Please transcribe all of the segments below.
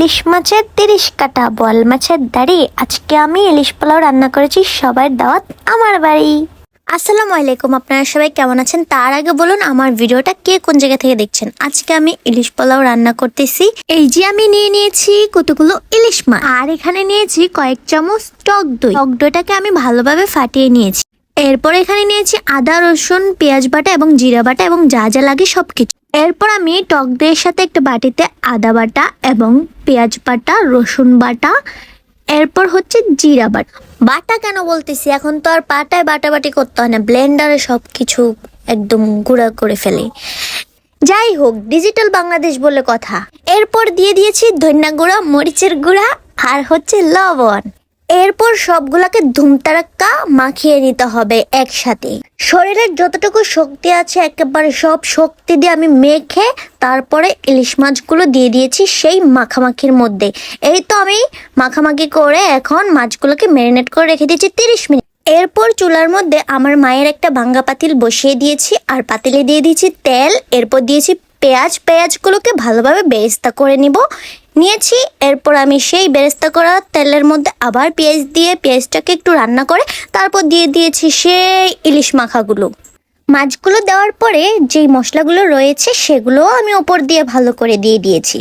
ইলিশ মাছের তিরিশ কাটা বল মাছের দাড়ি। আজকে আমি ইলিশ পোলাও রান্না করেছি সবার দাওয়াত আমার বাড়ি। আসসালামু আলাইকুম, আপনারা সবাই কেমন আছেন? তার আগে বলুন, আমার ভিডিওটা কে কোন জায়গা থেকে দেখছেন? আজকে আমি ইলিশ পোলাও রান্না করতেছি। এই যে আমি নিয়ে নিয়েছি কতগুলো ইলিশ মাছ। আর এখানে নিয়েছি কয়েক চামচ টক দই। টক দইটাকে আমি ভালোভাবে ফাটিয়ে নিয়েছি। এরপর এখানে নিয়েছি আদা, রসুন, পেঁয়াজ বাটা এবং জিরা বাটা এবং যা যা লাগে সব কিছু এরপর আমি টক দইয়ের সাথে একটা বাটিতে আদা বাটা এবং পেঁয়াজ বাটা, রসুন বাটা, এরপর হচ্ছে জিরা বাটা। বাটা কেন বলতেছি? এখন তো আর পাটায় বাটাবাটি করতে হয় না। ব্লেন্ডারে সব কিছু একদম গুঁড়া করে ফেলে। যাই হোক, ডিজিটাল বাংলাদেশ বলে কথা। এরপর দিয়ে দিয়েছি ধনিয়া গুঁড়া, মরিচের গুঁড়া আর হচ্ছে লবণ। এরপর সবগুলাকে ধুমতারাক্কা মাখিয়ে নিতে হবে একসাথে। শরীরের যতটুকু শক্তি আছে, একেবারে সব শক্তি দিয়ে আমি মেখে তারপরে ইলিশ মাছগুলো দিয়ে দিয়েছি সেই মাখামাখির মধ্যে। এই তো আমি মাখামাখি করে এখন মাছগুলোকে ম্যারিনেট করে রেখে দিয়েছি তিরিশ মিনিট। এরপর চুলার মধ্যে আমার মায়ের একটা ভাঙ্গা পাতিল বসিয়ে দিয়েছি আর পাতিলে দিয়ে দিয়েছি তেল। এরপর দিয়েছি পেঁয়াজ। পেঁয়াজগুলোকে ভালোভাবে বেরেস্তা করে নিব। নিয়েছি, এরপর আমি সেই বেরেস্তা করা তেলের মধ্যে আবার পেঁয়াজ দিয়ে পেঁয়াজটাকে একটু রান্না করে তারপর দিয়ে দিয়েছি সেই ইলিশ মাখাগুলো। মাছগুলো দেওয়ার পরে যেই মশলাগুলো রয়েছে সেগুলোও আমি ওপর দিয়ে ভালো করে দিয়ে দিয়েছি।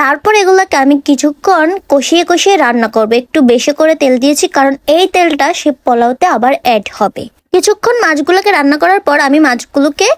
তারপর এগুলোকে আমি কিছুক্ষণ কষিয়ে কষিয়ে রান্না করব। একটু বেশি করে তেল দিয়েছি কারণ এই তেলটা সে পোলাওতে আবার অ্যাড হবে। কিছুক্ষণ মাছগুলোকে রান্না করার পর আমি মাছগুলোকে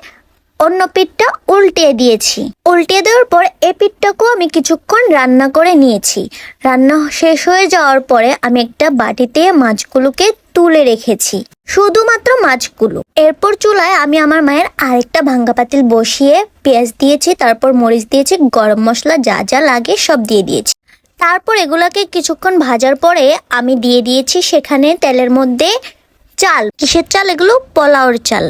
অন্য পিঠটা উল্টিয়ে দিয়েছি। উল্টিয়ে দেওয়ার পর এ পিঠটাকেও আমি কিছুক্ষণ রান্না করে নিয়েছি। রান্না শেষ হয়ে যাওয়ার পরে আমি একটা বাটিতে মাছগুলোকে তুলে রেখেছি। শুধুমাত্র মাছগুলো। এরপর চুলায় আমি আমার মায়ের আরেকটা ভাঙ্গা পাতিল বসিয়ে পেঁয়াজ দিয়েছি, তারপর মরিচ দিয়েছি, গরম মশলা যা যা লাগে সব দিয়ে দিয়েছি। তারপর এগুলাকে কিছুক্ষণ ভাজার পরে আমি দিয়ে দিয়েছি সেখানে তেলের মধ্যে চাল। কিসের চাল এগুলো? পোলাওর চাল।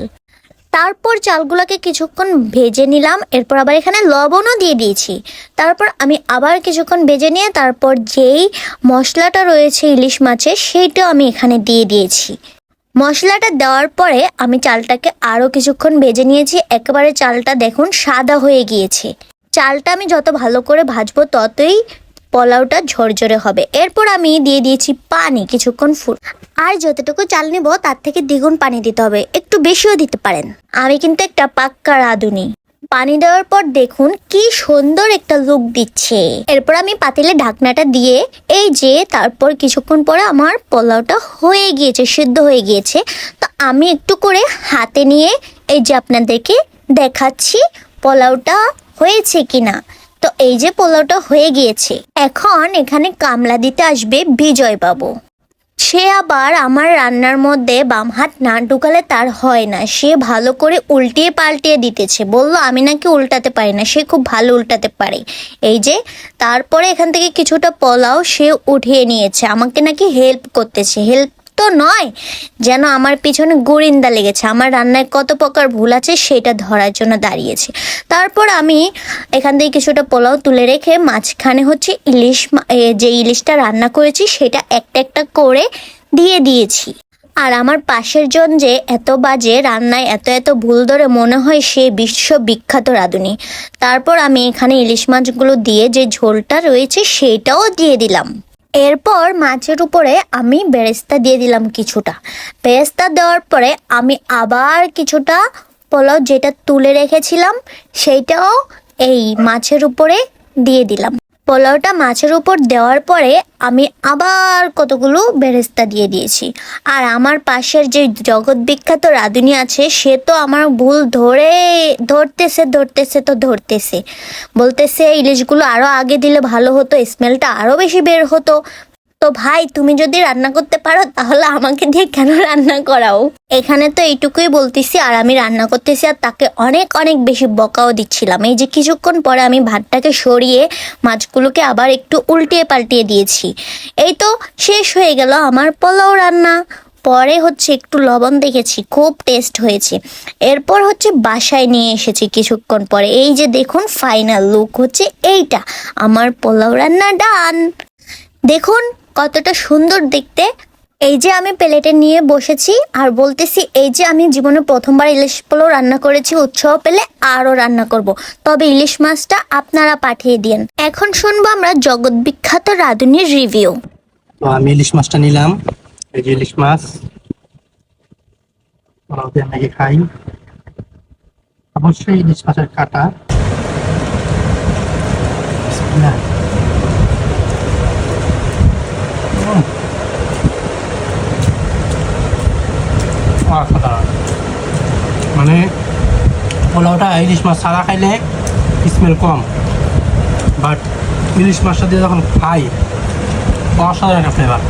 তারপর চালগুলোকে কিছুক্ষণ ভেজে নিলাম। এরপর আবার এখানে লবণও দিয়ে দিয়েছি। তারপর আমি আবার কিছুক্ষণ ভেজে নিয়ে তারপর যেই মশলাটা রয়েছে ইলিশ মাছের সেইটাও আমি এখানে দিয়ে দিয়েছি। মশলাটা দেওয়ার পরে আমি চালটাকে আরও কিছুক্ষণ ভেজে নিয়েছি। একেবারে চালটা দেখুন সাদা হয়ে গিয়েছে। চালটা আমি যত ভালো করে ভাজবো ততই পোলাওটা ঝরঝরে হবে। এরপর আমি দিয়ে দিয়েছি পানি, কিছুক্ষণ ফুল আর যতটুকু চাল নিব, তার থেকে দ্বিগুণ পানি দিতে হবে। একটু বেশিও দিতে পারেন। আমি কিন্তু একটা পাক্কা রাঁধুনি। পানি দেওয়ার পর দেখুন কি সুন্দর একটা লুক দিচ্ছে। এরপর আমি পাতিলে ঢাকনাটা দিয়ে এই যে তারপর কিছুক্ষণ পরে আমার পোলাওটা হয়ে গিয়েছে, সিদ্ধ হয়ে গিয়েছে। তো আমি একটু করে হাতে নিয়ে এই যে আপনাদেরকে দেখাচ্ছি পোলাওটা হয়েছে কিনা। তো এই যে পোলাওটা হয়ে গিয়েছে, এখন এখানে কামলা দিতে আসবে বিজয় বাবু সে আবার আমার রান্নার মধ্যে বাম হাত না ঢুকালে তার হয় না, সে ভালো করে উল্টিয়ে পাল্টিয়ে দিতেছে। বলল, আমি নাকি উল্টাতে পারি না, সে খুব ভালো উল্টাতে পারে। এই যে, তারপরে এখান থেকে কিছুটা পোলাও সে উঠিয়ে নিয়েছে, আমাকে নাকি হেল্প করতেছে হেল্প তো নয়, যেন আমার পিছনে গুরিন্দা লেগেছে। আমার রান্নায় কত প্রকার ভুল আছে সেটা ধরার জন্য দাঁড়িয়েছে। তারপর আমি এখান থেকে কিছুটা পোলাও তুলে রেখে মাঝখানে হচ্ছে ইলিশ যে ইলিশটা রান্না করেছি সেটা একটা একটা করে দিয়ে দিয়েছি। আর আমার পাশের জন যে এত বাজে রান্নায় এত এত ভুল ধরে মনে হয় সে বিশ্ব বিখ্যাত রাঁধুনি। তারপর আমি এখানে ইলিশ মাছগুলো দিয়ে যে ঝোলটা রয়েছে সেটাও দিয়ে দিলাম। এরপর মাছের উপরে আমি বেরেস্তা দিয়ে দিলাম কিছুটা। বেরেস্তা দেওয়ার পরে আমি আবার কিছুটা পোলাও যেটা তুলে রেখেছিলাম, সেইটাও এই মাছের উপরে দিয়ে দিলাম। পোলাওটা মাছের উপর দেওয়ার পরে আমি আবার কতগুলো বেরেস্তা দিয়ে দিয়েছি। আর আমার পাশের যে জগৎ বিখ্যাত রাঁধুনি আছে, সে তো আমার ভুল ধরে, ধরতেছে ধরতেছে, তো ধরতেছে। বলতেছে, ইলিশগুলো আরও আগে দিলে ভালো হতো, স্মেলটা আরও বেশি বের হতো। তো ভাই, তুমি যদি রান্না করতে পারো, তাহলে আমাকে দিয়ে কেন রান্না করাও? এখানে তো এইটুকুই বলতেছি, আর আমি রান্না করতেছি, আর তাকে অনেক অনেক বেশি বকাও দিচ্ছিলাম। এই যে কিছুক্ষণ পরে আমি ভাতটাকে সরিয়ে মাছগুলোকে আবার একটু উল্টিয়ে পাল্টিয়ে দিয়েছি। এই তো শেষ হয়ে গেল আমার পোলাও রান্না। পরে হচ্ছে একটু লবণ দেখেছি, খুব টেস্ট হয়েছে। এরপর হচ্ছে বাসায় নিয়ে এসেছি কিছুক্ষণ পরে। এই যে দেখুন ফাইনাল লুক হচ্ছে এইটা। আমার পোলাও রান্না ডান দেখুন কতটা সুন্দর দেখতে। এই যে আমি প্লেটে নিয়ে বসেছি আর বলতেছি, এই যে আমি জীবনে প্রথমবার ইলিশ পোলাও রান্না করেছি, উৎসাহ পেলে আরও রান্না করব। তবে ইলিশ মাছটা আপনারা পাঠিয়ে দিন। এখন শুনব আমরা জগৎ বিখ্যাত রাঁধুনির রিভিউ আমি ইলিশ মাছটা নিলাম। এই যে ইলিশ মাছ। খাই। অবশ্যই ইলিশ মাছের কাটা। বিসমিল্লাহ। অসাধারণ। মানে পোলাওটা ইলিশ মাছ ছাড়া খাইলে স্মেল কম। বাট ইলিশ মাছটা দিয়ে যখন খাই, অসাধারণ একটা ফ্লেভার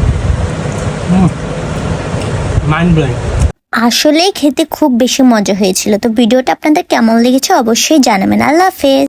মাইন্ড ব্লোয়িং আসলেই খেতে খুব বেশি মজা হয়েছিল। তো ভিডিওটা আপনাদের কেমন লেগেছে অবশ্যই জানাবেন। আল্লাহ হাফেজ।